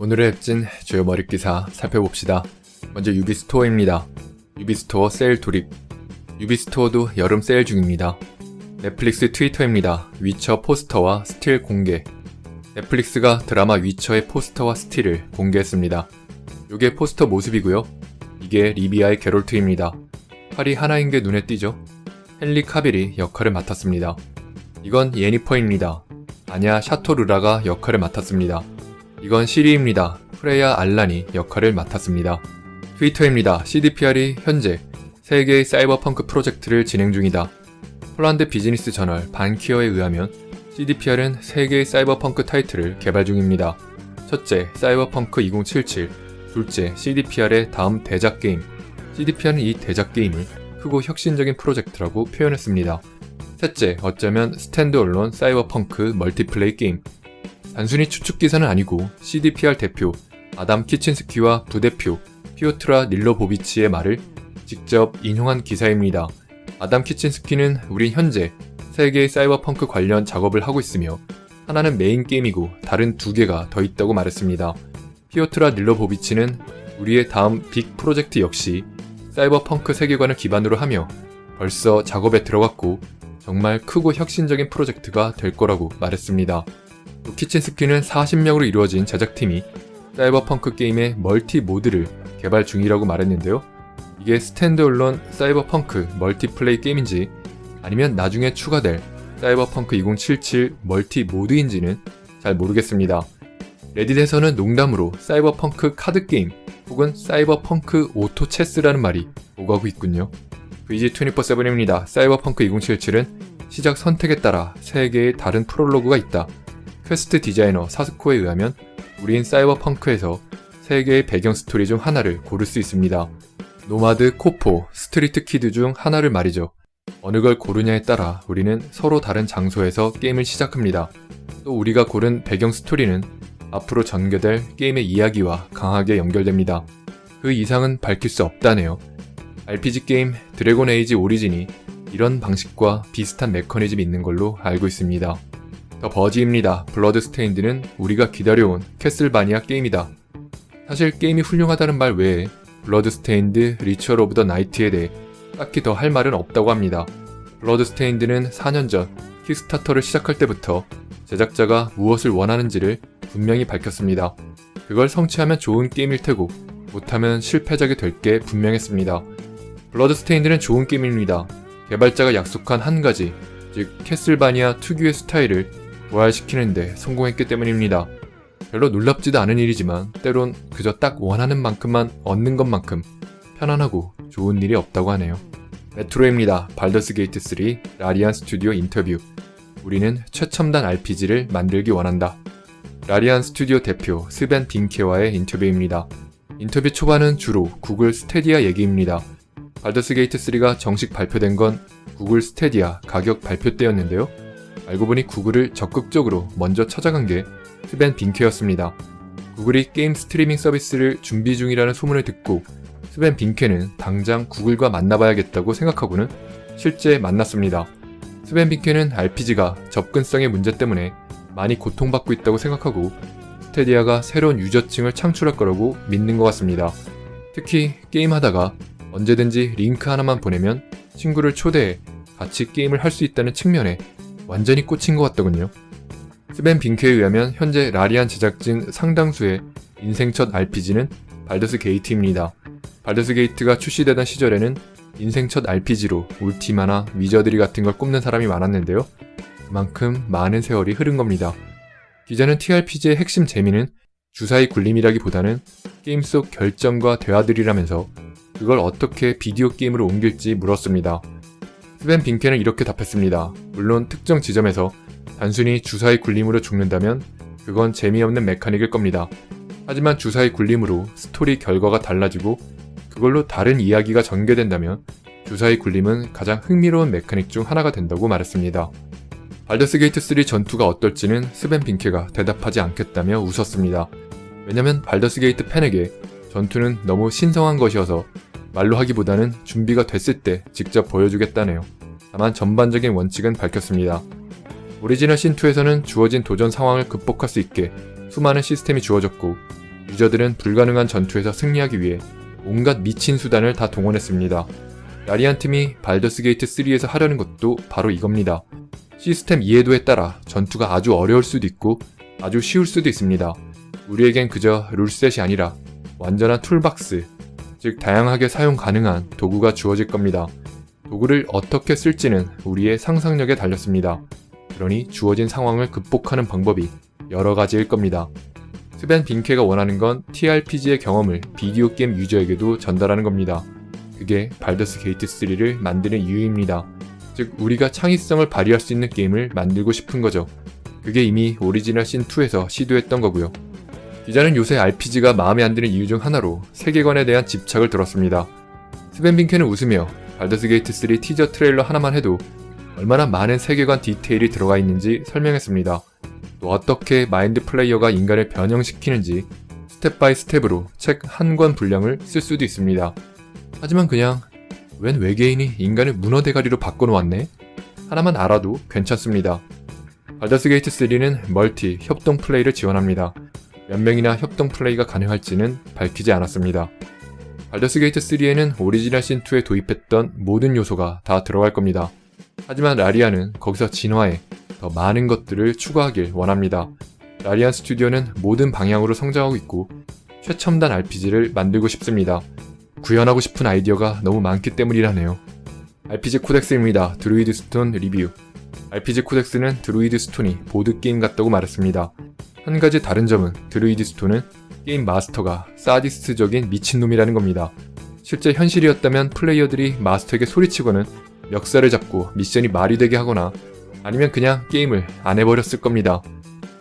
오늘의 웹진 주요 머릿 기사 살펴봅시다. 먼저 유비스토어입니다. 유비스토어 세일 돌입. 유비스토어도 여름 세일 중입니다. 넷플릭스 트위터입니다. 위쳐 포스터와 스틸 공개. 넷플릭스가 드라마 위쳐의 포스터와 스틸을 공개했습니다. 이게 포스터 모습이고요. 이게 리비아의 게롤트입니다. 팔이 하나인 게 눈에 띄죠? 헨리 카빌이 역할을 맡았습니다. 이건 예니퍼입니다. 아냐 샤토르라가 역할을 맡았습니다. 이건 시리입니다. 프레야 알란이 역할을 맡았습니다. 트위터입니다. CDPR이 현재 세계의 사이버펑크 프로젝트를 진행 중이다. 폴란드 비즈니스 저널 반키어에 의하면 CDPR은 세계의 사이버펑크 타이틀을 개발 중입니다. 첫째, 사이버펑크 2077. 둘째, CDPR의 다음 대작 게임. CDPR은 이 대작 게임을 크고 혁신적인 프로젝트라고 표현했습니다. 셋째, 어쩌면 스탠드얼론 사이버펑크 멀티플레이 게임. 단순히 추측 기사는 아니고 CDPR 대표 아담 키친스키와 부대표 피오트라 닐로보비치의 말을 직접 인용한 기사입니다. 아담 키친스키는 우린 현재 세계의 사이버펑크 관련 작업을 하고 있으며 하나는 메인 게임이고 다른 두 개가 더 있다고 말했습니다. 피오트라 닐로보비치는 우리의 다음 빅 프로젝트 역시 사이버펑크 세계관을 기반으로 하며 벌써 작업에 들어갔고 정말 크고 혁신적인 프로젝트가 될 거라고 말했습니다. 또 키친스키는 40명으로 이루어진 제작팀이 사이버펑크 게임의 멀티 모드를 개발 중이라고 말했는데요. 이게 스탠드얼론 사이버펑크 멀티플레이 게임인지 아니면 나중에 추가될 사이버펑크 2077 멀티 모드인지는 잘 모르겠습니다. 레딧에서는 농담으로 사이버펑크 카드 게임 혹은 사이버펑크 오토 체스라는 말이 오가고 있군요. VG247입니다. 사이버펑크 2077은 시작 선택에 따라 3개의 다른 프롤로그가 있다. 퀘스트 디자이너 사스코에 의하면 우린 사이버펑크에서 3개의 배경 스토리 중 하나를 고를 수 있습니다. 노마드, 코포, 스트리트 키드 중 하나를 말이죠. 어느 걸 고르냐에 따라 우리는 서로 다른 장소에서 게임을 시작합니다. 또 우리가 고른 배경 스토리는 앞으로 전개될 게임의 이야기와 강하게 연결됩니다. 그 이상은 밝힐 수 없다네요. RPG 게임 드래곤 에이지 오리진이 이런 방식과 비슷한 메커니즘이 있는 걸로 알고 있습니다. 더 버지입니다. 블러드 스테인드는 우리가 기다려온 캐슬바니아 게임이다. 사실 게임이 훌륭하다는 말 외에 블러드 스테인드 리처얼 오브 더 나이트에 대해 딱히 더 할 말은 없다고 합니다. 블러드 스테인드는 4년 전 킥스타터를 시작할 때부터 제작자가 무엇을 원하는지를 분명히 밝혔습니다. 그걸 성취하면 좋은 게임일 테고 못하면 실패작이 될 게 분명했습니다. 블러드 스테인드는 좋은 게임입니다. 개발자가 약속한 한 가지, 즉 캐슬바니아 특유의 스타일을 부활시키는데 성공했기 때문입니다. 별로 놀랍지도 않은 일이지만 때론 그저 딱 원하는 만큼만 얻는 것만큼 편안하고 좋은 일이 없다고 하네요. 메트로입니다. 발더스 게이트 3 라리안 스튜디오 인터뷰. 우리는 최첨단 RPG를 만들기 원한다. 라리안 스튜디오 대표 스벤 빈케와의 인터뷰입니다. 인터뷰 초반은 주로 구글 스테디아 얘기입니다. 발더스 게이트 3가 정식 발표된 건 구글 스테디아 가격 발표 때였는데요. 알고 보니 구글을 적극적으로 먼저 찾아간 게 스벤 빈케였습니다. 구글이 게임 스트리밍 서비스를 준비 중이라는 소문을 듣고 스벤 빈케는 당장 구글과 만나봐야겠다고 생각하고는 실제 만났습니다. 스벤 빈케는 RPG가 접근성의 문제 때문에 많이 고통받고 있다고 생각하고 스테디아가 새로운 유저층을 창출할 거라고 믿는 것 같습니다. 특히 게임하다가 언제든지 링크 하나만 보내면 친구를 초대해 같이 게임을 할 수 있다는 측면에 완전히 꽂힌 것 같더군요. 스벤 빈케에 의하면 현재 라리안 제작진 상당수의 인생 첫 RPG는 발더스 게이트입니다. 발더스 게이트가 출시되던 시절에는 인생 첫 RPG로 울티마나 위저드리 같은 걸 꼽는 사람이 많았는데요. 그만큼 많은 세월이 흐른 겁니다. 기자는 TRPG의 핵심 재미는 주사위 굴림이라기보다는 게임 속 결정과 대화들이라면서 그걸 어떻게 비디오 게임으로 옮길지 물었습니다. 스벤 빈케는 이렇게 답했습니다. 물론 특정 지점에서 단순히 주사위 굴림으로 죽는다면 그건 재미없는 메카닉일 겁니다. 하지만 주사위 굴림으로 스토리 결과가 달라지고 그걸로 다른 이야기가 전개된다면 주사위 굴림은 가장 흥미로운 메카닉 중 하나가 된다고 말했습니다. 발더스 게이트 3 전투가 어떨지는 스벤 빈케가 대답하지 않겠다며 웃었습니다. 왜냐면 발더스 게이트 팬에게 전투는 너무 신성한 것이어서 말로 하기보다는 준비가 됐을 때 직접 보여주겠다네요. 다만 전반적인 원칙은 밝혔습니다. 오리지널 신2에서는 주어진 도전 상황을 극복할 수 있게 수많은 시스템이 주어졌고 유저들은 불가능한 전투에서 승리하기 위해 온갖 미친 수단을 다 동원했습니다. 라리안 팀이 발더스 게이트 3에서 하려는 것도 바로 이겁니다. 시스템 이해도에 따라 전투가 아주 어려울 수도 있고 아주 쉬울 수도 있습니다. 우리에겐 그저 룰셋이 아니라 완전한 툴박스, 즉 다양하게 사용 가능한 도구가 주어질 겁니다. 도구를 어떻게 쓸지는 우리의 상상력에 달렸습니다. 그러니 주어진 상황을 극복하는 방법이 여러 가지일 겁니다. 스벤 빈케가 원하는 건 TRPG의 경험을 비디오 게임 유저에게도 전달하는 겁니다. 그게 발더스 게이트 3를 만드는 이유입니다. 즉 우리가 창의성을 발휘할 수 있는 게임을 만들고 싶은 거죠. 그게 이미 오리지널 신 2에서 시도했던 거고요. 기자는 요새 RPG가 마음에 안 드는 이유 중 하나로 세계관에 대한 집착을 들었습니다. 스벤 빈케는 웃으며 발더스 게이트 3 티저 트레일러 하나만 해도 얼마나 많은 세계관 디테일이 들어가 있는지 설명했습니다. 또 어떻게 마인드 플레이어가 인간을 변형시키는지 스텝 바이 스텝으로 책 한 권 분량을 쓸 수도 있습니다. 하지만 그냥 웬 외계인이 인간을 문어 대가리로 바꿔놓았네? 하나만 알아도 괜찮습니다. 발더스 게이트 3는 멀티, 협동 플레이를 지원합니다. 몇 명이나 협동 플레이가 가능할지는 밝히지 않았습니다. 발더스 게이트 3에는 오리지널 신2에 도입했던 모든 요소가 다 들어갈 겁니다. 하지만 라리아는 거기서 진화해 더 많은 것들을 추가하길 원합니다. 라리안 스튜디오는 모든 방향으로 성장하고 있고 최첨단 RPG를 만들고 싶습니다. 구현하고 싶은 아이디어가 너무 많기 때문이라네요. RPG 코덱스입니다. 드루이드 스톤 리뷰. RPG 코덱스는 드루이드 스톤이 보드게임 같다고 말했습니다. 한 가지 다른 점은 드루이드 스톤은 게임 마스터가 사디스트적인 미친놈이라는 겁니다. 실제 현실이었다면 플레이어들이 마스터에게 소리치고는 멱살을 잡고 미션이 말이 되게 하거나 아니면 그냥 게임을 안 해버렸을 겁니다.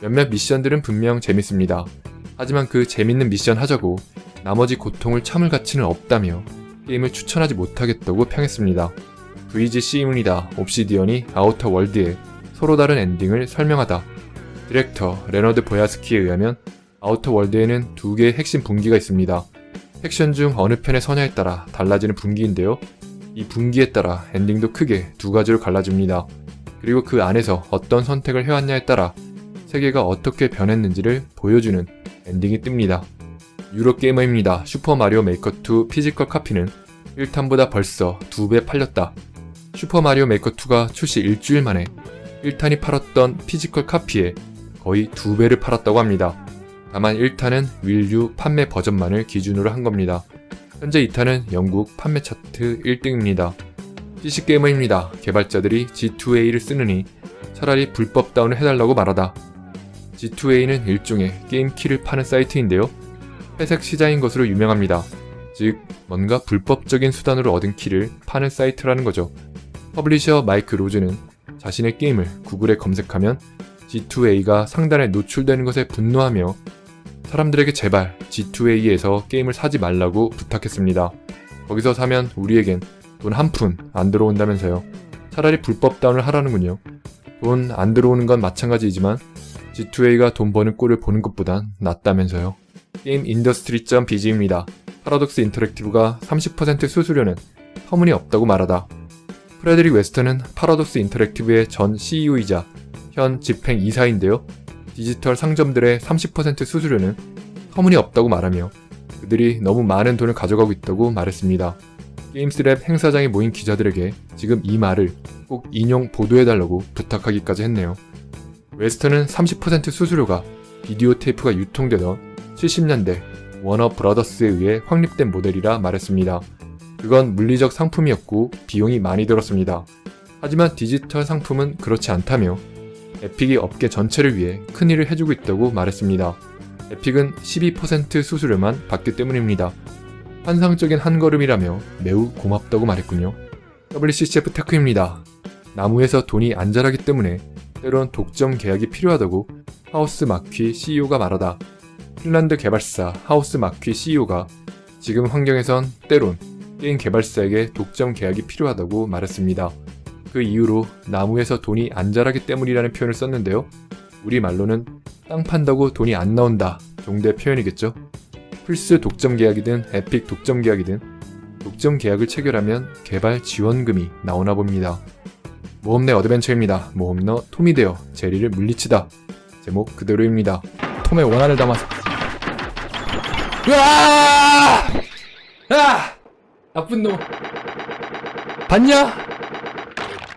몇몇 미션들은 분명 재밌습니다. 하지만 그 재밌는 미션 하자고 나머지 고통을 참을 가치는 없다며 게임을 추천하지 못하겠다고 평했습니다. VGC입니다. 옵시디언이 아우터 월드에 서로 다른 엔딩을 설명하다. 디렉터 레너드 보야스키에 의하면 아우터 월드에는 두 개의 핵심 분기가 있습니다. 섹션 중 어느 편의 선야에 따라 달라지는 분기인데요. 이 분기에 따라 엔딩도 크게 두 가지로 갈라집니다. 그리고 그 안에서 어떤 선택을 해왔냐에 따라 세계가 어떻게 변했는지를 보여주는 엔딩이 뜹니다. 유로게이머입니다. 슈퍼마리오 메이커2 피지컬 카피는 1탄보다 벌써 2배 팔렸다. 슈퍼마리오 메이커2가 출시 일주일 만에 1탄이 팔았던 피지컬 카피에 거의 2배를 팔았다고 합니다. 다만 1탄은 윌유 판매 버전만을 기준으로 한 겁니다. 현재 2탄은 영국 판매 차트 1등입니다. PC게이머입니다. 개발자들이 G2A를 쓰느니 차라리 불법 다운을 해달라고 말하다. G2A는 일종의 게임 키를 파는 사이트인데요. 회색 시장인 것으로 유명합니다. 즉, 뭔가 불법적인 수단으로 얻은 키를 파는 사이트라는 거죠. 퍼블리셔 마이크 로즈는 자신의 게임을 구글에 검색하면 G2A가 상단에 노출되는 것에 분노하며 사람들에게 제발 G2A에서 게임을 사지 말라고 부탁했습니다. 거기서 사면 우리에겐 돈 한 푼 안 들어온다면서요. 차라리 불법 다운을 하라는군요. 돈 안 들어오는 건 마찬가지이지만 G2A가 돈 버는 꼴을 보는 것보단 낫다면서요. 게임 인더스트리.bg입니다. 파라독스 인터랙티브가 30% 수수료는 터무니없다고 말하다. 프레드릭 웨스턴은 파라독스 인터랙티브의 전 CEO이자 현 집행 이사인데요. 디지털 상점들의 30% 수수료는 터무니없다고 말하며 그들이 너무 많은 돈을 가져가고 있다고 말했습니다. 게임스랩 행사장에 모인 기자들에게 지금 이 말을 꼭 인용 보도해달라고 부탁하기까지 했네요. 웨스턴은 30% 수수료가 비디오 테이프가 유통되던 70년대 워너 브라더스에 의해 확립된 모델이라 말했습니다. 그건 물리적 상품이었고 비용이 많이 들었습니다. 하지만 디지털 상품은 그렇지 않다며 에픽이 업계 전체를 위해 큰 일을 해주고 있다고 말했습니다. 에픽은 12% 수수료만 받기 때문입니다. 환상적인 한 걸음이라며 매우 고맙다고 말했군요. WCCF 테크입니다. 나무에서 돈이 안 자라기 때문에 때론 독점 계약이 필요하다고 하우스 마퀴 CEO가 말하다. 핀란드 개발사 하우스 마퀴 CEO가 지금 환경에선 때론 게임 개발사에게 독점 계약이 필요하다고 말했습니다. 그 이유로 나무에서 돈이 안 자라기 때문이라는 표현을 썼는데요. 우리 말로는 땅 판다고 돈이 안 나온다 정도의 표현이겠죠. 플스 독점 계약이든 에픽 독점 계약이든 독점 계약을 체결하면 개발 지원금이 나오나 봅니다. 모험 내 어드벤처입니다. 모험너 톰이 되어 제리를 물리치다. 제목 그대로입니다. 톰의 원한을 담아서 으아! 아! 나쁜 놈. 봤냐?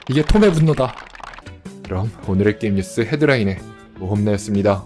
이게 톰의 분노다. 그럼 오늘의 게임 뉴스 헤드라인의 모험나였습니다.